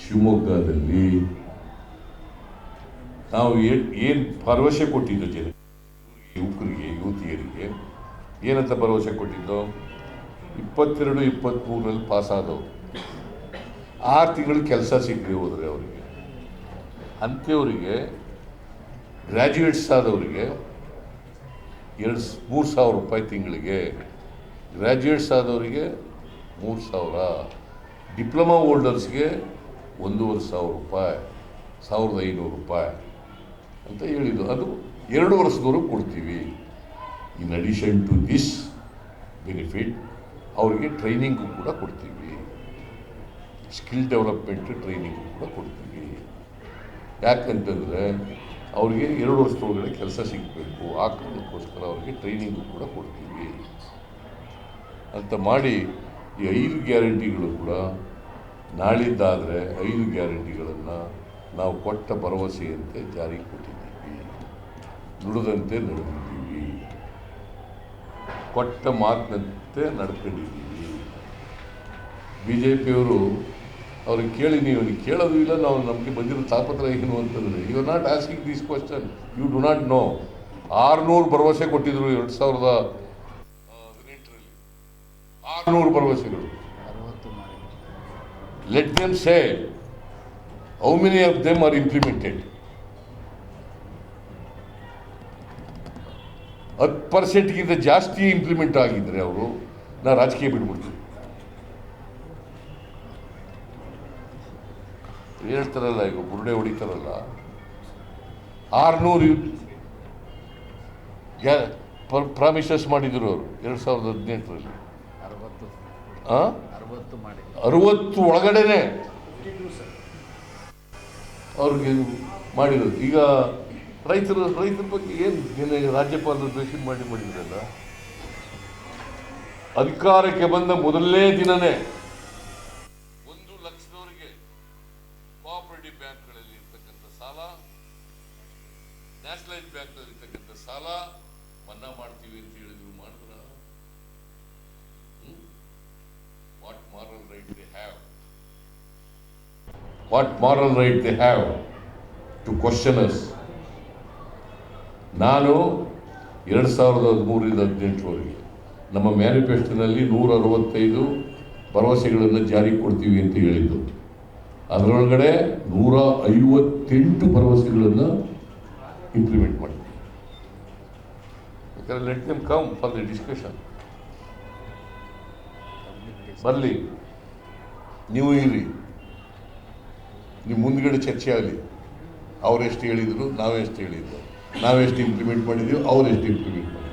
ಶಿವಮೊಗ್ಗದಲ್ಲಿ ನಾವು ಏನು ಭರವಸೆ ಕೊಟ್ಟಿದ್ದು ಜನ ಯುವಕರಿಗೆ, ಯುವತಿಯರಿಗೆ ಏನಂತ ಭರವಸೆ ಕೊಟ್ಟಿದ್ದು? ಇಪ್ಪತ್ತೆರಡು ಇಪ್ಪತ್ತ್ಮೂರರಲ್ಲಿ ಪಾಸ್ ಆದವರು. ಆರು ತಿಂಗಳು ಕೆಲಸ ಸಿಗದೆ ಹೋದರೆ ಅವರಿಗೆ. ಅಂಥವರಿಗೆ ಗ್ರ್ಯಾಜುಯೇಟ್ಸ್ ಆದವರಿಗೆ ಎರಡು ಮೂರು ಸಾವಿರ ರೂಪಾಯಿ ತಿಂಗಳಿಗೆ ಗ್ರ್ಯಾಜುಯೇಟ್ಸ್ ಆದವರಿಗೆ ಮೂರು ಸಾವಿರ. ಡಿಪ್ಲೊಮಾ ಹೋಲ್ಡರ್ಸ್ಗೆ ಒಂದೂವರೆ ಸಾವಿರ ರೂಪಾಯಿ, ಸಾವಿರದ ಐನೂರು ರೂಪಾಯಿ ಅಂತ ಹೇಳಿದ್ದು. ಅದು ಎರಡು ವರ್ಷದವರೆಗೂ ಕೊಡ್ತೀವಿ. In addition to this benefit ಅವರಿಗೆ ಟ್ರೈನಿಂಗು ಕೂಡ ಕೊಡ್ತೀವಿ. ಸ್ಕಿಲ್ ಡೆವಲಪ್ಮೆಂಟ್ ಟ್ರೈನಿಂಗು ಕೂಡ ಕೊಡ್ತೀವಿ. ಯಾಕಂತಂದರೆ ಅವರಿಗೆ ಎರಡು ವರ್ಷದೊಳಗಡೆ ಕೆಲಸ ಸಿಗಬೇಕು. ಆ ಕಾರಣಕ್ಕೋಸ್ಕರ ಅವರಿಗೆ ಟ್ರೈನಿಂಗು ಕೂಡ ಕೊಡ್ತೀವಿ. ಅಂತ ಮಾಡಿ ಈ ಐದು ಗ್ಯಾರಂಟಿಗಳು ಕೂಡ ನಾಳಿದ್ದಾದರೆ ಐದು ಗ್ಯಾರಂಟಿಗಳನ್ನು ನಾವು ಕೊಟ್ಟ ಭರವಸೆಯಂತೆ ಜಾರಿಗೆ ಕೊಟ್ಟಿದ್ದೀವಿ. ನುಡಿದಂತೆ ನಡೆದಿದ್ದೀವಿ. ಕೊಟ್ಟ ಮಾತಿನಂತೆ ನಡ್ಕೊಂಡಿದ್ದೀವಿ. ಬಿ ಜೆ ಪಿಯವರು ಅವ್ರಿಗೆ ಕೇಳಿ, ನೀವು ಕೇಳೋದು ಇಲ್ಲ, ನಾವು ನಮಗೆ ಬಂದಿರೋ ತಾಪತ್ರ ಏನು ಅಂತಂದರೆ you are not asking this question you do not know ಆರುನೂರು ಭರವಸೆ ಕೊಟ್ಟಿದ್ರು ಎರಡು ಸಾವಿರದ ಆರುನೂರು ಭರವಸೆಗಳು. Let them say how many of them are implemented ಹತ್ತು ಪರ್ಸೆಂಟ್ಗಿಂತ ಜಾಸ್ತಿ ಇಂಪ್ಲಿಮೆಂಟ್ ಆಗಿದ್ರೆ ಅವರು, ನಾ ರಾಜಕೀಯ ಬಿಟ್ಬಿಡ್ತೀನಿ ಹೇಳ್ತಾರಲ್ಲ, ಈಗ ಬುರುಡೆ ಹೊಡಿತಾರಲ್ಲ. ಆರುನೂರು ಪ್ರಾಮಿಸಸ್ ಮಾಡಿದ್ರು ಅವರು, ಎರಡು ಸಾವಿರದ ಹದಿನೆಂಟರಲ್ಲಿ. ಅರವತ್ತು ಒಳಗಡೆನೆ. ಅವ್ರಿಗೆ ಮಾಡಿರೋದು. ಈಗ ರೈತರು, ರೈತರ ಬಗ್ಗೆ ಏನು ನಿನ್ನೆ ರಾಜ್ಯಪಾಲರು ದ್ವೇಷ ಮಾಡಿ ಮಾಡಿದ್ರಲ್ಲ? ಅಧಿಕಾರಕ್ಕೆ ಬಂದ ಮೊದಲನೇ ದಿನನೇ ಒಂದು ಲಕ್ಷದವರಿಗೆ ಕೋಆಪರೇಟಿವ್ ಬ್ಯಾಂಕ್ಗಳಲ್ಲಿ ಇರ್ತಕ್ಕಂಥ ಸಾಲ ನ್ಯಾಷನಲೈಸ್ ಬ್ಯಾಂಕ್ನಲ್ಲಿ ಇರ್ತಕ್ಕಂಥ ಸಾಲ ಮನ್ನಾ ಮಾಡ್ತೀವಿ ಅಂತ ಹೇಳಿದ್ರು ಮಾಡಿದ್ರ what moral right they have what moral right they have to question us. ನಾನು ಎರಡು ಸಾವಿರದ ಹದಿಮೂರರಿಂದ ಹದಿನೆಂಟರವರೆಗೆ ನಮ್ಮ ಮ್ಯಾನಿಫೆಸ್ಟೋನಲ್ಲಿ ನೂರ ಅರವತ್ತೈದು ಭರವಸೆಗಳನ್ನು ಜಾರಿ ಕೊಡ್ತೀವಿ ಅಂತ ಹೇಳಿದ್ದು. ಅದರೊಳಗಡೆ ನೂರ ಐವತ್ತೆಂಟು ಭರವಸೆಗಳನ್ನು ಇಂಪ್ಲಿಮೆಂಟ್ ಮಾಡ್ತೀವಿ. Let them come for the discussion ಬರಲಿ. ನೀವು ಇರಿ. ನಿಮ್ಮ ಮುಂದ್ಗಡೆ ಚರ್ಚೆ ಆಗಲಿ. ಅವರೆಷ್ಟು ಹೇಳಿದರು ನಾವೆಷ್ಟು ಹೇಳಿದ್ರು. ನಾವೆಷ್ಟು ಇಂಪ್ಲಿಮೆಂಟ್ ಮಾಡಿದ್ದೀವಿ ಅವರೆಷ್ಟು ಇಂಪ್ಲಿಮೆಂಟ್ ಮಾಡಿದ್ವಿ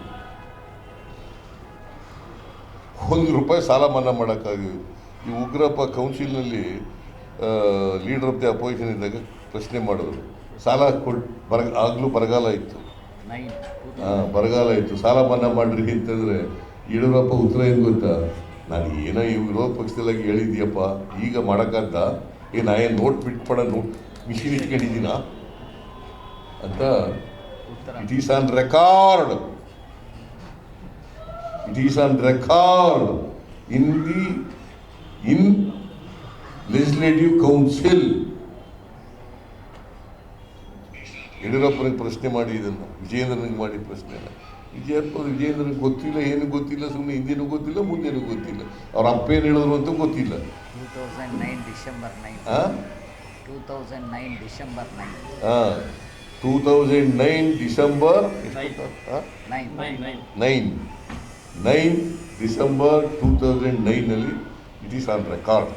ಒಂದು ರೂಪಾಯಿ ಸಾಲ ಮನ್ನಾ ಮಾಡೋಕ್ಕಾಗಿ ಈ ಉಗ್ರಪ್ಪ ಕೌನ್ಸಿಲ್ನಲ್ಲಿ ಲೀಡರ್ ಆಫ್ ದಿ ಅಪೋಸಿಷನ್ ಇದ್ದಾಗ ಪ್ರಶ್ನೆ ಮಾಡಿದ್ರು. ಸಾಲ ಕೊಟ್ಟು ಬರ ಆಗಲೂ ಬರಗಾಲ ಇತ್ತು. ಹಾಂ ಬರಗಾಲ ಇತ್ತು. ಸಾಲ ಮನ್ನಾ ಮಾಡ್ರಿ ಅಂತಂದರೆ ಯಡಿಯೂರಪ್ಪ ಉತ್ತರ ಏನು ಗೊತ್ತಾ? ನಾನು ಏನೋ ಈ ವಿರೋಧ ಪಕ್ಷದಲ್ಲಾಗಿ ಹೇಳಿದ್ಯಪ್ಪ ಈಗ ಮಾಡೋಕ್ಕಂತ ಏ, ನಾ ಏನು ನೋಟ್ ಬಿಟ್ಪಡ ನೋಟ್ ಮಿಷಿನ್ ಇಟ್ಕೊಂಡಿದ್ದೀನ? ಅಂತ it is on record. It is on record. In the, in legislative council. ಯಡಿಯೂರಪ್ಪನಿಗೆ ಪ್ರಶ್ನೆ ಮಾಡಿ ಇದನ್ನು, ವಿಜಯೇಂದ್ರನಿಗೆ ಮಾಡಿ ಪ್ರಶ್ನೆ ವಿಜಯಪ್ಪ ವಿಜಯೇಂದ್ರನಿಗೆ ಗೊತ್ತಿಲ್ಲ ಏನು ಗೊತ್ತಿಲ್ಲ ಸುಮ್ಮನೆ ಹಿಂದೇನೂ ಗೊತ್ತಿಲ್ಲ ಮುಂದೇನೂ ಗೊತ್ತಿಲ್ಲ. ಅವ್ರ ಅಪ್ಪ ಏನು ಹೇಳಿದ್ರು ಅಂತ ಗೊತ್ತಿಲ್ಲ. Two thousand nine December nine ಆ? Two thousand nine December nine ಹಾಂ two thousand nine December nine nine nine December two thousand ನೈನಲ್ಲಿ it is on record